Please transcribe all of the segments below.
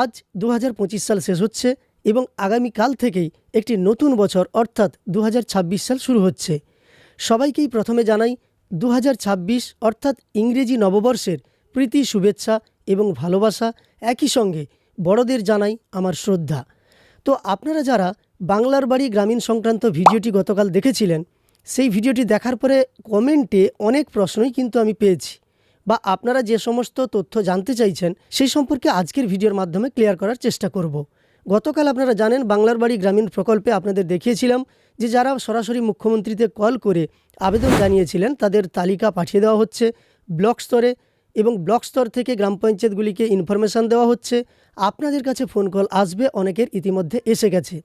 আজ দু হাজার পঁচিশ সাল শেষ হচ্ছে এবং আগামীকাল থেকেই একটি নতুন বছর অর্থাৎ দু হাজার ছাব্বিশ সাল শুরু হচ্ছে। সবাইকেই প্রথমে জানাই দু হাজার ছাব্বিশ অর্থাৎ ইংরেজি নববর্ষের প্রীতি, শুভেচ্ছা এবং ভালোবাসা একই সঙ্গে বড়দের জানাই আমার শ্রদ্ধা। তো আপনারা যারা বাংলার বাড়ি গ্রামীণ সংক্রান্ত ভিডিওটি গতকাল দেখেছিলেন, সেই ভিডিওটি দেখার পরে কমেন্টে অনেক প্রশ্নই কিন্তু আমি পেয়েছি। বা আপনারা যে সমস্ত তথ্য জানতে চাইছেন, সেই সম্পর্কে আজকের ভিডিওর মাধ্যমে ক্লিয়ার করার চেষ্টা করব। গতকাল আপনারা জানেন, বাংলার বাড়ি গ্রামীণ প্রকল্পে আপনাদের দেখিয়েছিলাম যে যারা সরাসরি মুখ্যমন্ত্রীতে কল করে আবেদন জানিয়েছিলেন, তাদের তালিকা পাঠিয়ে দেওয়া হচ্ছে। ব্লক স্তরে এবং ব্লক স্তর থেকে গ্রাম পঞ্চায়েতগুলিকে ইনফরমেশান দেওয়া হচ্ছে। আপনাদের কাছে ফোন কল আসবে, অনেকের ইতিমধ্যে এসে গেছে।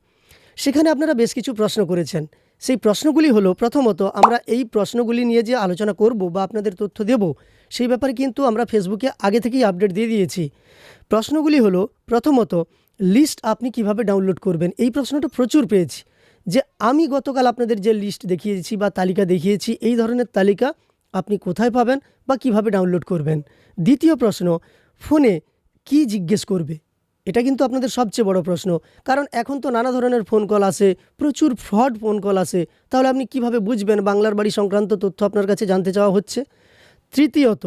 সেখানে আপনারা বেশ কিছু প্রশ্ন করেছেন। সেই প্রশ্নগুলি হলো, প্রথমত আমরা এই প্রশ্নগুলি নিয়ে যে আলোচনা করব বা আপনাদের তথ্য দেব, সেই ব্যাপারে কিন্তু আমরা ফেসবুকে আগে থেকেই আপডেট দিয়ে দিয়েছি। প্রশ্নগুলি হলো, প্রথমত, লিস্ট আপনি কীভাবে ডাউনলোড করবেন? এই প্রশ্নটা প্রচুর পেয়েছি। যে আমি গতকাল আপনাদের যে লিস্ট দেখিয়েছি বা তালিকা দেখিয়েছি, এই ধরনের তালিকা আপনি কোথায় পাবেন বা কীভাবে ডাউনলোড করবেন? দ্বিতীয় প্রশ্ন, ফোনে কি জিজ্ঞেস করবে? এটা কিন্তু আপনাদের সবচেয়ে বড় প্রশ্ন। কারণ এখন তো নানা ধরনের ফোন কল আসে প্রচুর ফ্রড ফোন কল আসে তাহলে আপনি কীভাবে বুঝবেন বাংলার বাড়ি সংক্রান্ত তথ্য আপনার কাছে জানতে চাওয়া হচ্ছে? তৃতীয়ত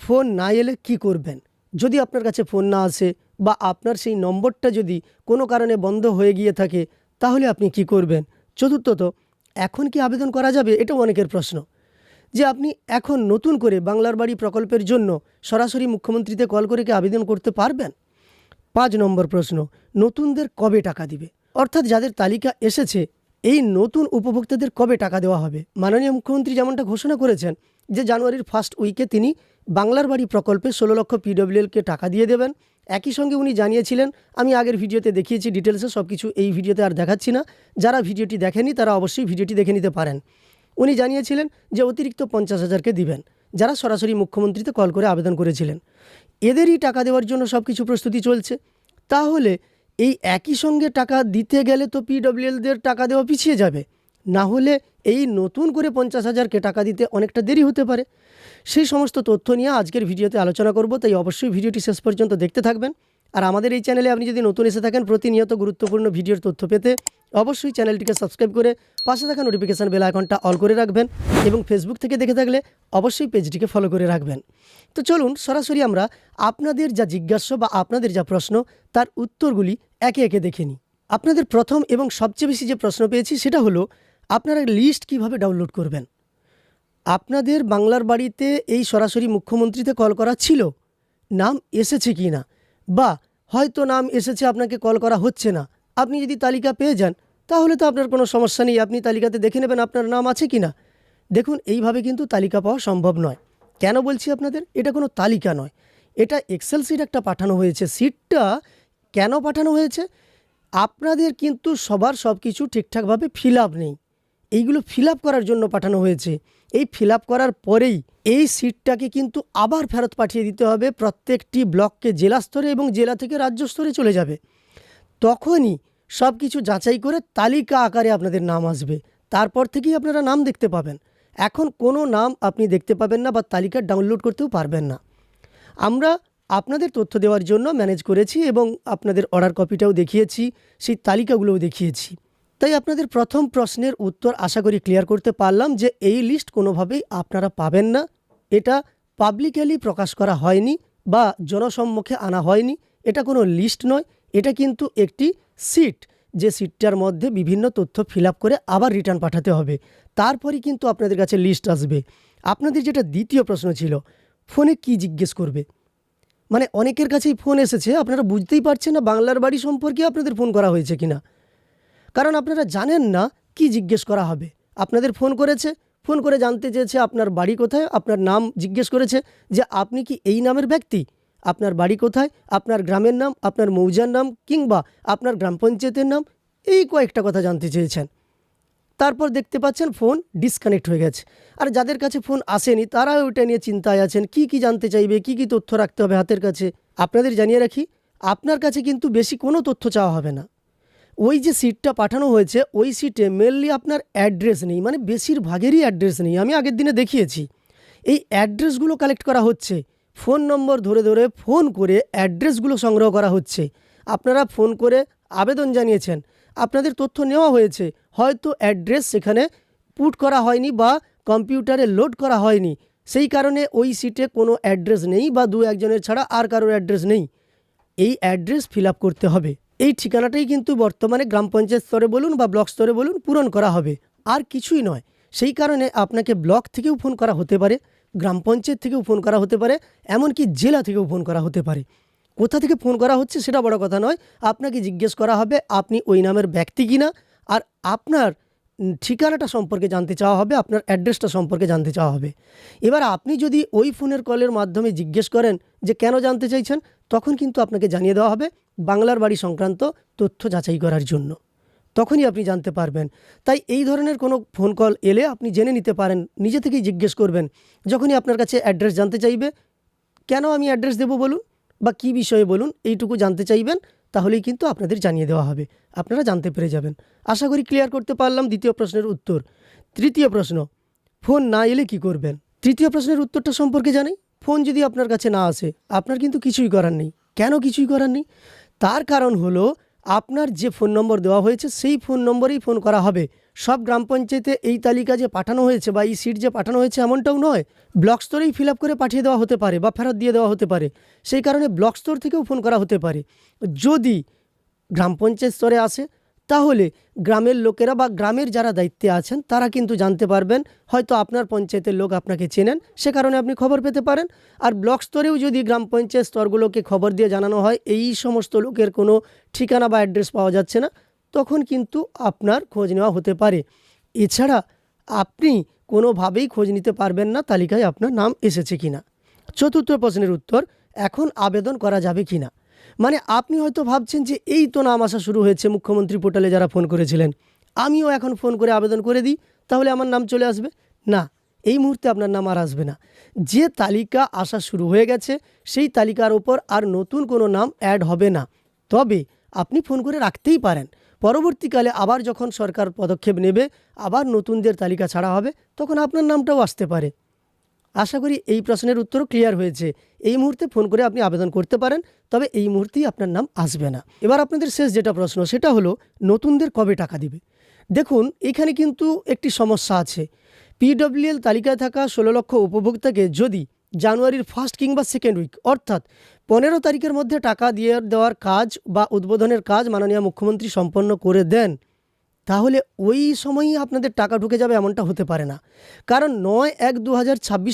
ফোন না এলে কি করবেন? যদি আপনার কাছে ফোন না আসে বা আপনার সেই নম্বরটা যদি কোনো কারণে বন্ধ হয়ে গিয়ে থাকে, তাহলে আপনি কি করবেন? চতুর্থত, এখন কি আবেদন করা যাবে? এটাও অনেকের প্রশ্ন। যে আপনি এখন নতুন করে বাংলার বাড়ি প্রকল্পের জন্য সরাসরি মুখ্যমন্ত্রীতে কল করে কি আবেদন করতে পারবেন? পাঁচ নম্বর প্রশ্ন, নতুনদের কবে টাকা দিবে? অর্থাৎ যাদের তালিকা এসেছে, এই নতুন উপভোক্তাদের কবে টাকা দেওয়া হবে? মাননীয় মুখ্যমন্ত্রী যেমনটা ঘোষণা করেছেন যে জানুয়ারির ফার্স্ট উইকে তিনি বাংলার বাড়ি প্রকল্পে ষোলো লক্ষ পিডব্লিউএলকে টাকা দিয়ে দেবেন। একই সঙ্গে উনি জানিয়েছিলেন, আমি আগের ভিডিওতে দেখিয়েছি ডিটেলসে সব কিছু এই ভিডিওতে আর দেখাচ্ছি না। যারা ভিডিওটি দেখেনি, তারা অবশ্যই ভিডিওটি দেখে নিতে পারেন। উনি জানিয়েছিলেন যে অতিরিক্ত পঞ্চাশ হাজারকে দিবেন। যারা সরাসরি মুখ্যমন্ত্রীতে কল করে আবেদন করেছিলেন, এদেরই টাকা দেওয়ার জন্য সব কিছু প্রস্তুতি চলছে। তাহলে এই একই সঙ্গে টাকা দিতে গেলে তো পিডব্লিউএলদের টাকা দেওয়া পিছিয়ে যাবে। না হলে এই নতুন করে পঞ্চাশ হাজারকে টাকা দিতে অনেকটা দেরি হতে পারে। সেই সমস্ত তথ্য নিয়ে আজকের ভিডিওতে আলোচনা করব, তাই অবশ্যই ভিডিওটি শেষ পর্যন্ত দেখতে থাকবেন। আর আমাদের এই চ্যানেলে আপনি যদি নতুন এসে থাকেন প্রতিনিয়ত গুরুত্বপূর্ণ ভিডিওর তথ্য পেতে অবশ্যই চ্যানেলটিকে সাবস্ক্রাইব করে পাশে থাকা নোটিফিকেশান বেল আইকনটা অল করে রাখবেন এবং ফেসবুক থেকে দেখে থাকলে অবশ্যই পেজটিকে ফলো করে রাখবেন। তো চলুন সরাসরি আমরা আপনাদের যা জিজ্ঞাস্য বা আপনাদের যা প্রশ্ন, তার উত্তরগুলি একে একে দেখে নিই। আপনাদের প্রথম এবং সবচেয়ে বেশি যে প্রশ্ন পেয়েছি সেটা হলো, আপনারা লিস্ট কীভাবে ডাউনলোড করবেন? আপনাদের বাংলার বাড়িতে এই সরাসরি মুখ্যমন্ত্রীতে কল করা ছিল? নাম এসেছে কি না বা হয়তো নাম এসেছে, আপনাকে কল করা হচ্ছে না। আপনি যদি তালিকা পেয়ে যান, তাহলে তো আপনার কোনো সমস্যা নেই। আপনি তালিকাতে দেখে নেবেন আপনার নাম আছে কি না দেখুন, এইভাবে কিন্তু তালিকা পাওয়া সম্ভব নয়। কেন বলছি আপনাদের? এটা কোনো তালিকা নয়। এটা এক্সেল সিট একটা পাঠানো হয়েছে। সিটটা কেন পাঠানো হয়েছে? আপনাদের কিন্তু সবার সব কিছু ঠিকঠাকভাবে ফিল আপ নেই। এইগুলো ফিল আপ করার জন্য পাঠানো হয়েছে। এই ফিল করার পরেই এই সিটটাকে কিন্তু আবার ফেরত পাঠিয়ে দিতে হবে প্রত্যেকটি ব্লককে জেলা স্তরে এবং জেলা থেকে রাজ্য স্তরে চলে যাবে। তখনই সব কিছু যাচাই করে তালিকা আকারে আপনাদের নাম আসবে। তারপর থেকেই আপনারা নাম দেখতে পাবেন। এখন কোনো নাম আপনি দেখতে পাবেন না বা তালিকা ডাউনলোড করতেও পারবেন না। আমরা আপনাদের তথ্য দেওয়ার জন্য ম্যানেজ করেছি এবং আপনাদের অর্ডার কপিটাও দেখিয়েছি, সেই তালিকাগুলোও দেখিয়েছি। তাই আপনাদের প্রথম প্রশ্নের উত্তর আশা করি ক্লিয়ার করতে পারলাম যে এই লিস্ট কোনোভাবেই আপনারা পাবেন না। এটা পাবলিক্যালি প্রকাশ করা হয়নি বা জনসম্মুখে আনা হয়নি। এটা কোনো লিস্ট নয়। এটা কিন্তু একটি সিট যে সিটটার মধ্যে বিভিন্ন তথ্য ফিল করে আবার রিটার্ন পাঠাতে হবে। তারপরই কিন্তু আপনাদের কাছে লিস্ট আসবে। আপনাদের যেটা দ্বিতীয় প্রশ্ন ছিল ফোনে কি জিজ্ঞেস করবে? মানে অনেকের কাছেই ফোন এসেছে, আপনারা বুঝতেই পারছেন না বাংলার বাড়ি সম্পর্কে আপনাদের ফোন করা হয়েছে কিনা। কারণ আপনারা জানেন না কি জিজ্ঞেস করা হবে। আপনাদের ফোন করেছে, ফোন করে জানতে চেয়েছে আপনার বাড়ি কোথায়, আপনার নাম জিজ্ঞেস করেছে যে আপনি কি এই নামের ব্যক্তি? আপনার বাড়ি কোথায়, আপনার গ্রামের নাম, আপনার মৌজার নাম কিংবা আপনার গ্রাম পঞ্চায়েতের নাম? এই কয়েকটা কথা জানতে চেয়েছেন। তারপর দেখতে পাচ্ছেন ফোন ডিসকানেক্ট হয়ে গেছে। আর যাদের কাছে ফোন আসেনি তারা ওইটা নিয়ে চিন্তায় আছেন, কি কি জানতে চাইবে, কি কি তথ্য রাখতে হবে হাতের কাছে? আপনাদের জানিয়ে রাখি, আপনার কাছে কিন্তু বেশি কোনো তথ্য চাওয়া হবে না। ওই যে সিটটা পাঠানো হয়েছে, ওই সিটে মেনলি আপনার অ্যাড্রেস নেই মানে বেশিরভাগেরই অ্যাড্রেস নেই, আমি আগের দিনে দেখিয়েছি। এই অ্যাড্রেসগুলো কালেক্ট করা হচ্ছে ফোন নম্বর ধরে ধরে ফোন করে অ্যাড্রেসগুলো সংগ্রহ করা হচ্ছে। আপনারা ফোন করে আবেদন জানিয়েছেন, আপনাদের তথ্য নেওয়া হয়েছে, হয়তো অ্যাড্রেস সেখানে পুট করা হয়নি বা কম্পিউটারে লোড করা হয়নি। সেই কারণে ওই সিটে কোনো অ্যাড্রেস নেই বা দু একজনের ছাড়া আর কারোর অ্যাড্রেস নেই। এই অ্যাড্রেস ফিল করতে হবে। এই ঠিকানাটাই কিন্তু বর্তমানে গ্রাম পঞ্চায়েত স্তরে বলুন বা ব্লক স্তরে বলুন পূরণ করা হবে। আর কিছুই নয়। সেই কারণে আপনাকে ব্লক থেকেও ফোন করা হতে পারে, গ্রাম পঞ্চায়েত থেকেও ফোন করা হতে পারে, এমনকি জেলা থেকেও ফোন করা হতে পারে। কোথা থেকে ফোন করা হচ্ছে সেটা বড় কথা নয়। আপনাকে জিজ্ঞেস করা হবে, আপনি ওই নামের ব্যক্তি কিনা? আর আপনার ঠিকানাটা সম্পর্কে জানতে চাওয়া হবে, আপনার অ্যাড্রেসটা সম্পর্কে জানতে চাওয়া হবে। এবার আপনি যদি ওই ফোনের কলের মাধ্যমে জিজ্ঞেস করেন যে কেন জানতে চাইছেন তখন কিন্তু আপনাকে জানিয়ে দেওয়া হবে বাংলার বাড়ি সংক্রান্ত তথ্য যাচাই করার জন্য। তখনই আপনি জানতে পারবেন। তাই এই ধরনের কোনো ফোন কল এলে আপনি জেনে নিতে পারেন, নিজে থেকেই জিজ্ঞেস করবেন, যখনই আপনার কাছে অ্যাড্রেস জানতে চাইবে, কেন আমি অ্যাড্রেস দেবো বলুন বা কী বিষয়ে বলুন এইটুকু জানতে চাইবেন, তাহলেই কিন্তু আপনাদের জানিয়ে দেওয়া হবে। আপনারা জানতে পেরে যাবেন। আশা করি ক্লিয়ার করতে পারলাম দ্বিতীয় প্রশ্নের উত্তর। তৃতীয় প্রশ্ন ফোন না এলে কি করবেন? তৃতীয় প্রশ্নের উত্তরটা সম্পর্কে জানি ফোন যদি আপনার কাছে না আসে, আপনার কিন্তু কিছুই করার নেই। কেন কিছুই করার নেই? তার কারণ হলো, আপনার যে ফোন নম্বর দেওয়া হয়েছে, সেই ফোন নম্বরেই ফোন করা হবে। সব গ্রাম পঞ্চায়েতে এই তালিকা যে পাঠানো হয়েছে বা এই সিট যে পাঠানো হয়েছে এমনটাও নয়, ব্লক স্তরেই ফিল করে পাঠিয়ে দেওয়া হতে পারে বা ফেরত দিয়ে দেওয়া হতে পারে। সেই কারণে ব্লক স্তর থেকেও ফোন করা হতে পারে। যদি গ্রাম পঞ্চায়েত স্তরে আসে তাহলে গ্রামের লোকেরা বা গ্রামের যারা দায়িত্বে আছেন, তারা কিন্তু জানতে পারবেন, হয়তো আপনার পঞ্চায়েতের লোক আপনাকে চেনেন, সে কারণে আপনি খবর পেতে পারেন। আর ব্লক স্তরেও যদি গ্রাম পঞ্চায়েত স্তরগুলোকে খবর দিয়ে জানানো হয়, এই সমস্ত লোকের কোনো ঠিকানা বা অ্যাড্রেস পাওয়া যাচ্ছে না, তখন কিন্তু আপনার খোঁজ নেওয়া হতে পারে। এছাড়া আপনি কোনোভাবেই খোঁজ নিতে পারবেন না, তালিকায় আপনার নাম এসেছে কিনা। চতুর্থ প্রশ্নের উত্তর, এখন আবেদন করা যাবে কিনা? মানে আপনি হয়তো ভাবছেন যে এই তো নাম আসা শুরু হয়েছে মুখ্যমন্ত্রী পোর্টালে যারা ফোন করেছিলেন। আমিও এখন ফোন করে আবেদন করে দিই, তাহলে আমার নাম চলে আসবে। না, এই মুহূর্তে আপনার নাম আর আসবে না। যে তালিকা আসা শুরু হয়ে গেছে, সেই তালিকার ওপর আর নতুন কোনো নাম অ্যাড হবে না। তবে আপনি ফোন করে রাখতেই পারেন। পরবর্তীকালে আবার যখন সরকার পদক্ষেপ নেবে, আবার নতুনদের তালিকা ছাড়া হবে, তখন আপনার নামটাও আসতে পারে। আশা করি এই প্রশ্নের উত্তরও ক্লিয়ার হয়েছে। এই মুহূর্তে ফোন করে আপনি আবেদন করতে পারেন, তবে এই মুহূর্তেই আপনার নাম আসবে না। এবার আপনাদের শেষ যেটা প্রশ্ন, সেটা হলো, নতুনদের কবে টাকা দিবে? দেখুন, এখানে কিন্তু একটি সমস্যা আছে। পিডব্লিউএল তালিকায় থাকা ষোলো লক্ষ উপভোক্তাকে যদি জানুয়ারির ফার্স্ট কিংবা সেকেন্ড উইক অর্থাৎ পনেরো তারিখের মধ্যে টাকা দিয়ে দেওয়ার কাজ বা উদ্বোধনের কাজ মাননীয় মুখ্যমন্ত্রী সম্পন্ন করে দেন তাহলে ওই সময়ই আপনাদের টাকা ঢুকে যাবে এমনটা হতে পারে না। কারণ নয় এক দু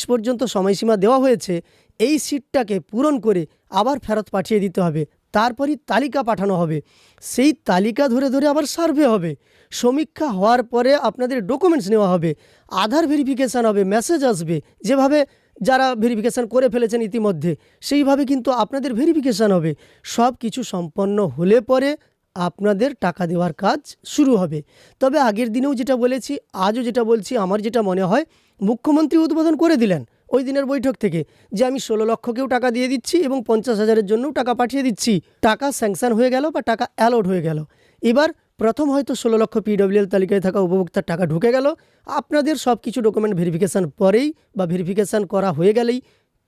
পর্যন্ত সময়সীমা দেওয়া হয়েছে, এই সিটটাকে পূরণ করে আবার ফেরত পাঠিয়ে দিতে হবে। তারপরই তালিকা পাঠানো হবে। সেই তালিকা ধরে ধরে আবার সার্ভে হবে। সমীক্ষা হওয়ার পরে আপনাদের ডকুমেন্টস নেওয়া হবে। আধার ভেরিফিকেশান হবে, মেসেজ আসবে। যেভাবে যারা ভেরিফিকেশান করে ফেলেছেন ইতিমধ্যে, সেইভাবে কিন্তু আপনাদের ভেরিফিকেশান হবে। সব কিছু সম্পন্ন হলে পরে আপনাদের টাকা দেওয়ার কাজ শুরু হবে। তবে আগের দিনেও যেটা বলেছি, আজও যেটা বলছি, আমার যেটা মনে হয়, মুখ্যমন্ত্রী উদ্বোধন করে দিলেন ওই দিনের বৈঠক থেকে যে আমি ষোলো লক্ষকেও টাকা দিয়ে দিচ্ছি এবং পঞ্চাশ হাজারের জন্যও টাকা পাঠিয়ে দিচ্ছি। টাকা স্যাংশন হয়ে গেল বা টাকা অ্যালোড হয়ে গেল। এবার প্রথম হয়তো ষোলো লক্ষ পিডব্লিউএল তালিকায় থাকা উপভোক্তার টাকা ঢুকে গেল। আপনাদের সব কিছু ডকুমেন্ট ভেরিফিকেশান পরেই বা ভেরিফিকেশান করা হয়ে গেলেই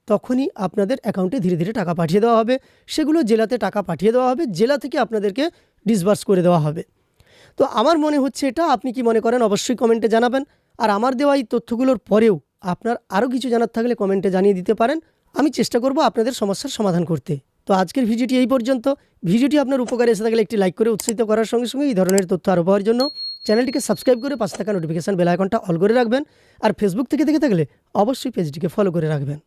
তখনই আপনাদের অ্যাকাউন্টে ধীরে ধীরে টাকা পাঠিয়ে দেওয়া হবে। সেগুলো জেলাতে টাকা পাঠিয়ে দেওয়া হবে। জেলা থেকে আপনাদেরকে ডিসবার্স করে দেওয়া হবে। তো আমার মনে হচ্ছে এটা, আপনি কি মনে করেন অবশ্যই কমেন্টে জানাবেন। আর আমার দেওয়া এই তথ্যগুলোর পরেও আপনার আরও কিছু জানার থাকলে কমেন্টে জানিয়ে দিতে পারেন। আমি চেষ্টা করব আপনাদের সমস্যার সমাধান করতে। তো আজকের ভিডিওটি এই পর্যন্ত। ভিডিওটি আপনার উপকারে এসে থাকলে একটি লাইক করে উৎসাহিত করার সঙ্গে সঙ্গে এই ধরনের তথ্য আরও পাওয়ার জন্য চ্যানেলটিকে সাবস্ক্রাইব করে পাশে থাকা নোটিফিকেশান বেল আইকনটা অল করে রাখবেন। আর ফেসবুক থেকে দেখে থাকলে অবশ্যই পেজটিকে ফলো করে রাখবেন।